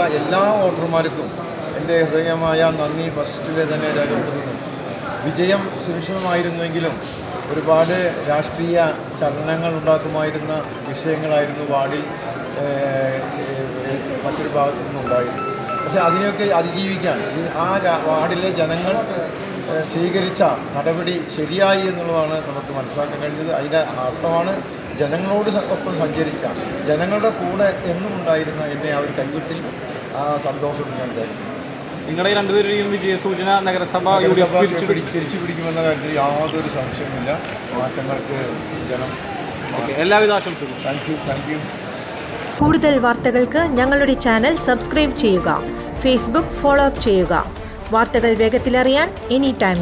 എല്ലാ വോട്ടർമാർക്കും എന്റെ ഹൃദയമായ നന്ദി. ഫസ്റ്റിലെ തന്നെ രേഖപ്പെടുത്തുന്നു. വിജയം സുരക്ഷിതമായിരുന്നുവെങ്കിലും ഒരുപാട് രാഷ്ട്രീയ ചലനങ്ങൾ ഉണ്ടാക്കുമായിരുന്ന വിഷയങ്ങളായിരുന്നു വാർഡിൽ മറ്റൊരു ഭാഗത്തു നിന്നുണ്ടായിരുന്നു പക്ഷെ അതിനെയൊക്കെ അതിജീവിക്കാൻ ആ വാർഡിലെ ജനങ്ങൾ സ്വീകരിച്ച നടപടി ശരിയായി എന്നുള്ളതാണ് നമുക്ക് മനസ്സിലാക്കാൻ കഴിഞ്ഞത്. അതിന്റെ അർത്ഥമാണ് ജനങ്ങളോട് ഒപ്പം സഞ്ചരിച്ച ജനങ്ങളുടെ കൂടെ എന്നും ഉണ്ടായിരുന്ന എന്നെ ആ ഒരു കൈവിട്ടിൽ ആ സന്തോഷം ഞാൻ നിങ്ങളുടെ രണ്ടുപേരുടെയും വിജയ സൂചന നഗരസഭ തിരിച്ചു പിടിക്കുമെന്ന കാര്യത്തിൽ യാതൊരു സംശയമില്ല മാറ്റങ്ങൾക്ക് ജനം ഓക്കെ എല്ലാവിധ ആശംസകളും. Thank you thank you. കൂടുതൽ വാർത്തകൾക്ക് ഞങ്ങളുടെ ചാനൽ സബ്സ്ക്രൈബ് ചെയ്യുക ഫേസ്ബുക്ക് ഫോളോ അപ്പ് ചെയ്യുക. വാർത്തകൾ വേഗത്തിലറിയാൻ എനി ടൈം